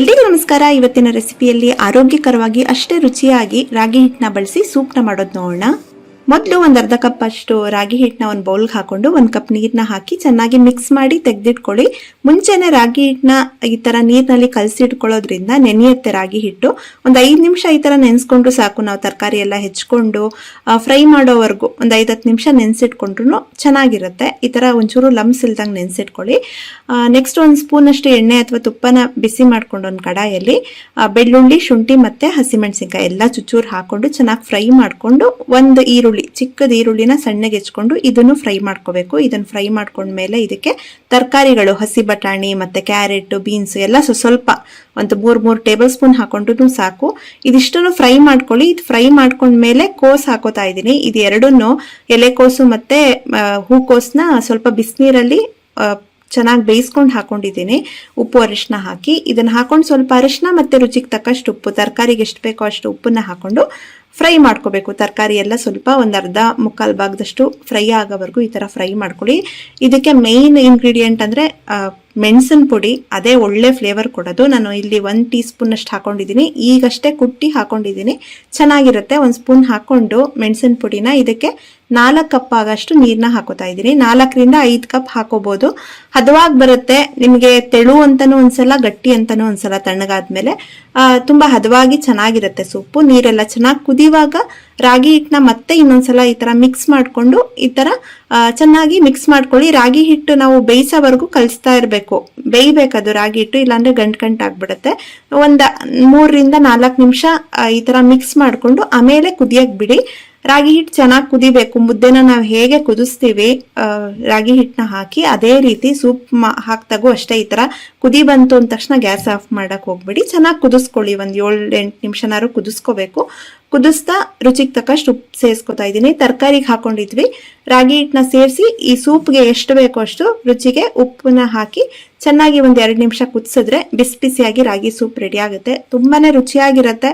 ಎಲ್ರಿಗೂ ನಮಸ್ಕಾರ. ಇವತ್ತಿನ ರೆಸಿಪಿಯಲ್ಲಿ ಆರೋಗ್ಯಕರವಾಗಿ ಅಷ್ಟೇ ರುಚಿಯಾಗಿ ರಾಗಿ ಹಿಟ್ಟನ್ನ ಬಳಸಿ ಸೂಪ್ನ ಮಾಡೋದು ನೋಡೋಣ. ಮೊದಲು ಒಂದು ಅರ್ಧ ಕಪ್ ಅಷ್ಟು ರಾಗಿ ಹಿಟ್ಟನ್ನ ಒಂದು ಬೌಲ್ಗೆ ಹಾಕೊಂಡು ಒಂದು ಕಪ್ ನೀರನ್ನ ಹಾಕಿ ಚೆನ್ನಾಗಿ ಮಿಕ್ಸ್ ಮಾಡಿ ತೆಗೆದಿಟ್ಕೊಳ್ಳಿ. ಮುಂಚೆನೆ ರಾಗಿ ಹಿಟ್ಟನ್ನ ಈ ತರ ನೀರಿನಲ್ಲಿ ಕಲಸಿಟ್ಕೊಳ್ಳೋದ್ರಿಂದ ನೆನೆಯುತ್ತೆ ರಾಗಿ ಹಿಟ್ಟು. ಒಂದು ಐದು ನಿಮಿಷ ಈ ತರ ನೆನೆಸ್ಕೊಂಡ್ರು ಸಾಕು. ನಾವು ತರಕಾರಿ ಎಲ್ಲ ಹೆಚ್ಕೊಂಡು ಫ್ರೈ ಮಾಡೋವರೆಗೂ ಒಂದು ಐದು ಹತ್ತು ನಿಮಿಷ ನೆನೆಸಿಟ್ಕೊಂಡ್ರು ಚೆನ್ನಾಗಿರುತ್ತೆ. ಈ ತರ ಒಂಚೂರು ಲಂಬ್ಸ್ ಇಲ್ದಂಗೆ ನೆನೆಸಿಟ್ಕೊಳ್ಳಿ. ನೆಕ್ಸ್ಟ್ ಒಂದು ಸ್ಪೂನ್ ಅಷ್ಟು ಎಣ್ಣೆ ಅಥವಾ ತುಪ್ಪನ ಬಿಸಿ ಮಾಡ್ಕೊಂಡು ಒಂದು ಕಡಾಯಲ್ಲಿ ಬೆಳ್ಳುಳ್ಳಿ, ಶುಂಠಿ ಮತ್ತೆ ಹಸಿಮೆಣಸಿನ್ಕಾಯಿ ಎಲ್ಲ ಚುಚ್ಚೂರು ಹಾಕೊಂಡು ಚೆನ್ನಾಗಿ ಫ್ರೈ ಮಾಡ್ಕೊಂಡು ಒಂದು ಈರುಳ್ಳಿ ಚಿಕ್ಕದ ಈರುಳ್ಳಿನ ಸಣ್ಣಗೆ ಹೆಚ್ಕೊಂಡು ಇದನ್ನು ಫ್ರೈ ಮಾಡ್ಕೋಬೇಕು. ಇದನ್ನು ಫ್ರೈ ಮಾಡ್ಕೊಂಡ್ಮೇಲೆ ಇದಕ್ಕೆ ತರಕಾರಿಗಳು, ಹಸಿ ಬಟಾಣಿ ಮತ್ತು ಕ್ಯಾರೆಟ್, ಬೀನ್ಸ್ ಎಲ್ಲ ಸ್ವ- ಸ್ವಲ್ಪ ಒಂದು ಮೂರು ಮೂರು ಟೇಬಲ್ ಸ್ಪೂನ್ ಹಾಕೊಂಡು ಸಾಕು. ಇದಿಷ್ಟನ್ನು ಫ್ರೈ ಮಾಡ್ಕೊಳ್ಳಿ. ಇದು ಫ್ರೈ ಮಾಡ್ಕೊಂಡ್ಮೇಲೆ ಕೋಸ್ ಹಾಕೋತಾ ಇದ್ದೀನಿ. ಇದು ಎರಡನ್ನು ಎಲೆಕೋಸು ಮತ್ತು ಹೂಕೋಸನ್ನ ಹೂಕೋಸ್ನ ಸ್ವಲ್ಪ ಬಿಸಿನೀರಲ್ಲಿ ಚೆನ್ನಾಗಿ ಬೇಯಿಸ್ಕೊಂಡು ಹಾಕೊಂಡಿದ್ದೀನಿ. ಉಪ್ಪು ಅರಿಶಿನ ಹಾಕಿ. ಇದನ್ನು ಹಾಕೊಂಡು ಸ್ವಲ್ಪ ಅರಿಶಿನ ಮತ್ತು ರುಚಿಗೆ ತಕ್ಕಷ್ಟು ಉಪ್ಪು, ತರಕಾರಿಗೆ ಎಷ್ಟು ಬೇಕೋ ಅಷ್ಟು ಉಪ್ಪನ್ನು ಹಾಕೊಂಡು ಫ್ರೈ ಮಾಡ್ಕೋಬೇಕು. ತರಕಾರಿ ಎಲ್ಲ ಸ್ವಲ್ಪ ಒಂದು ಅರ್ಧ ಮುಕ್ಕಾಲು ಭಾಗದಷ್ಟು ಫ್ರೈ ಆಗೋವರೆಗೂ ಈ ಥರ ಫ್ರೈ ಮಾಡ್ಕೊಳ್ಳಿ. ಇದಕ್ಕೆ ಮೇಯ್ನ್ ಇಂಗ್ರೀಡಿಯೆಂಟ್ ಅಂದರೆ ಮೆಣಸಿನ ಪುಡಿ, ಅದೇ ಒಳ್ಳೆ ಫ್ಲೇವರ್ ಕೊಡೋದು. ನಾನು ಇಲ್ಲಿ ಒಂದು ಟೀ ಸ್ಪೂನ್ ಅಷ್ಟು ಹಾಕೊಂಡಿದ್ದೀನಿ. ಈಗಷ್ಟೇ ಕುಟ್ಟಿ ಹಾಕೊಂಡಿದ್ದೀನಿ. ಚೆನ್ನಾಗಿರುತ್ತೆ. ಒಂದು ಸ್ಪೂನ್ ಹಾಕ್ಕೊಂಡು ಮೆಣಸಿನ ಪುಡಿನ ಇದಕ್ಕೆ ನಾಲ್ಕು ಕಪ್ ಆಗಷ್ಟು ನೀರನ್ನ ಹಾಕೋತಾ ಇದ್ದೀನಿ. ನಾಲ್ಕರಿಂದ ಐದು ಕಪ್ ಹಾಕೋಬಹುದು ಹದವಾಗಿ ಬರುತ್ತೆ. ನಿಮಗೆ ತೆಳು ಅಂತಾನು ಒಂದ್ಸಲ ಗಟ್ಟಿ ಅಂತಾನು ಒಂದ್ಸಲ ತಣ್ಣಗಾದ್ಮೇಲೆ. ತುಂಬಾ ಹದವಾಗಿ ಚೆನ್ನಾಗಿರುತ್ತೆ ಸೊಪ್ಪು ನೀರೆಲ್ಲ ಚೆನ್ನಾಗಿ ಕುದಿಯುವಾಗ ರಾಗಿ ಹಿಟ್ಟನ್ನ ಮತ್ತೆ ಇನ್ನೊಂದ್ಸಲ ಈ ತರ ಮಿಕ್ಸ್ ಮಾಡ್ಕೊಂಡು ಈ ತರ ಚೆನ್ನಾಗಿ ಮಿಕ್ಸ್ ಮಾಡ್ಕೊಳ್ಳಿ. ರಾಗಿ ಹಿಟ್ಟು ನಾವು ಬೇಯಿಸೋವರೆಗೂ ಕಲಿಸ್ತಾ ಇರಬೇಕು. ಬೇಯಬೇಕದು ರಾಗಿ ಹಿಟ್ಟು, ಇಲ್ಲಾಂದ್ರೆ ಗಂಟ್ ಗಂಟ್ ಆಗ್ಬಿಡುತ್ತೆ. ಒಂದ್ ಮೂರರಿಂದ ನಾಲ್ಕು ನಿಮಿಷ ಈ ತರ ಮಿಕ್ಸ್ ಮಾಡ್ಕೊಂಡು ಆಮೇಲೆ ಕುದಿಯಕ್ ಬಿಡಿ. ರಾಗಿ ಹಿಟ್ಟು ಚೆನ್ನಾಗಿ ಕುದಿಬೇಕು. ಮುದ್ದೆನ ನಾವು ಹೇಗೆ ಕುದಿಸ್ತೀವಿ ರಾಗಿ ಹಿಟ್ಟನ್ನ ಹಾಕಿ ಅದೇ ರೀತಿ ಸೂಪ್ ಹಾಕ್ದಾಗೂ ಅಷ್ಟೇ ಈ ಥರ ಕುದಿ ಬಂತು ಅಂದ ತಕ್ಷಣ ಗ್ಯಾಸ್ ಆಫ್ ಮಾಡೋಕೆ ಹೋಗ್ಬಿಡಿ. ಚೆನ್ನಾಗಿ ಕುದಿಸ್ಕೊಳ್ಳಿ. ಒಂದು ಏಳು ಎಂಟು ನಿಮಿಷನಾರು ಕುದಿಸ್ಕೋಬೇಕು. ಕುದಿಸ್ತಾ ರುಚಿಗೆ ತಕ್ಕಷ್ಟು ಉಪ್ಪು ಸೇರಿಸ್ಕೊತಾ ಇದ್ದೀನಿ ತರಕಾರಿಗೆ ಹಾಕೊಂಡಿದ್ವಿ. ರಾಗಿ ಹಿಟ್ಟನ್ನ ಸೇರಿಸಿ ಈ ಸೂಪ್ಗೆ ಎಷ್ಟು ಬೇಕೋ ಅಷ್ಟು ರುಚಿಗೆ ಉಪ್ಪನ್ನ ಹಾಕಿ ಚೆನ್ನಾಗಿ ಒಂದು ಎರಡು ನಿಮಿಷ ಕುದಿಸಿದ್ರೆ ಬಿಸಿ ಬಿಸಿಯಾಗಿ ರಾಗಿ ಸೂಪ್ ರೆಡಿ ಆಗುತ್ತೆ. ತುಂಬಾನೇ ರುಚಿಯಾಗಿರುತ್ತೆ.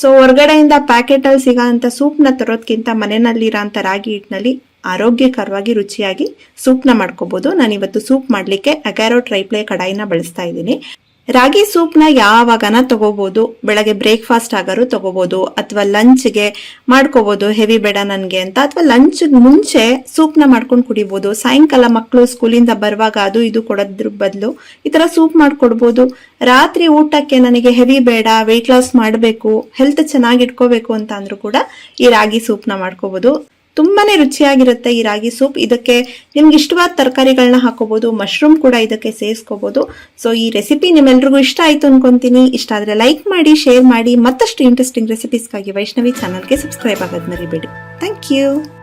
ಸೊ ಹೊರಗಡೆಯಿಂದ ಪ್ಯಾಕೆಟ್ ಅಲ್ಲಿ ಸಿಗೋಂಥ ಸೂಪ್ನ ತರೋದ್ಕಿಂತ ಮನೆಯಲ್ಲಿರೋಂಥ ರಾಗಿ ಹಿಟ್ಟಿನಲ್ಲಿ ಆರೋಗ್ಯಕರವಾಗಿ ರುಚಿಯಾಗಿ ಸೂಪ್ನ ಮಾಡ್ಕೋಬಹುದು ನಾನು ಇವತ್ತು ಸೂಪ್ ಮಾಡ್ಲಿಕ್ಕೆ ಅಗ್ಯಾರೋ ಟ್ರೈಪ್ಲೇ ಕಡಾಯಿನ ಬಳಸ್ತಾ ಇದ್ದೀನಿ. ರಾಗಿ ಸೂಪ್ನ ಯಾವಾಗನ ತಗೋಬಹುದು ಬೆಳಗ್ಗೆ ಬ್ರೇಕ್ಫಾಸ್ಟ್ ಆಗಾರು ತಗೋಬಹುದು ಅಥವಾ ಲಂಚ್ಗೆ ಮಾಡ್ಕೋಬಹುದು ಹೆವಿ ಬೇಡ ನನ್ಗೆ ಅಂತ, ಅಥವಾ ಲಂಚ್ ಮುಂಚೆ ಸೂಪ್ನ ಮಾಡ್ಕೊಂಡು ಕುಡಿಬಹುದು ಸಾಯಂಕಾಲ ಮಕ್ಕಳು ಸ್ಕೂಲಿಂದ ಬರುವಾಗ ಅದು ಇದು ಕೊಡೋದ್ರ ಬದಲು ಈ ತರ ಸೂಪ್ ಮಾಡ್ಕೊಡ್ಬೋದು. ರಾತ್ರಿ ಊಟಕ್ಕೆ ನನಗೆ ಹೆವಿ ಬೇಡ ವೆಯ್ಟ್ ಲಾಸ್ ಮಾಡಬೇಕು ಹೆಲ್ತ್ ಚೆನ್ನಾಗಿ ಇಟ್ಕೋಬೇಕು ಅಂತ ಅಂದ್ರೂ ಕೂಡ ಈ ರಾಗಿ ಸೂಪ್ನ ಮಾಡ್ಕೋಬಹುದು ತುಂಬಾನೇ ರುಚಿಯಾಗಿರುತ್ತೆ ಈ ರಾಗಿ ಸೂಪ್. ಇದಕ್ಕೆ ನಿಮ್ಗೆ ಇಷ್ಟವಾದ ತರಕಾರಿಗಳನ್ನ ಹಾಕೋಬಹುದು ಮಶ್ರೂಮ್ ಕೂಡ ಇದಕ್ಕೆ ಸೇರಿಸ್ಕೋಬಹುದು ಸೊ ಈ ರೆಸಿಪಿ ನಿಮ್ಮೆಲ್ರಿಗೂ ಇಷ್ಟ ಆಯ್ತು ಅನ್ಕೊಂತೀನಿ. ಇಷ್ಟ ಆದ್ರೆ ಲೈಕ್ ಮಾಡಿ ಶೇರ್ ಮಾಡಿ, ಮತ್ತಷ್ಟು ಇಂಟ್ರೆಸ್ಟಿಂಗ್ ರೆಸಿಪೀಸ್ಗಾಗಿ ವೈಷ್ಣವಿ ಚಾನಲ್ಗೆ ಸಬ್ಸ್ಕ್ರೈಬ್ ಆಗೋದು ಮರಿಬೇಡಿ. Thank you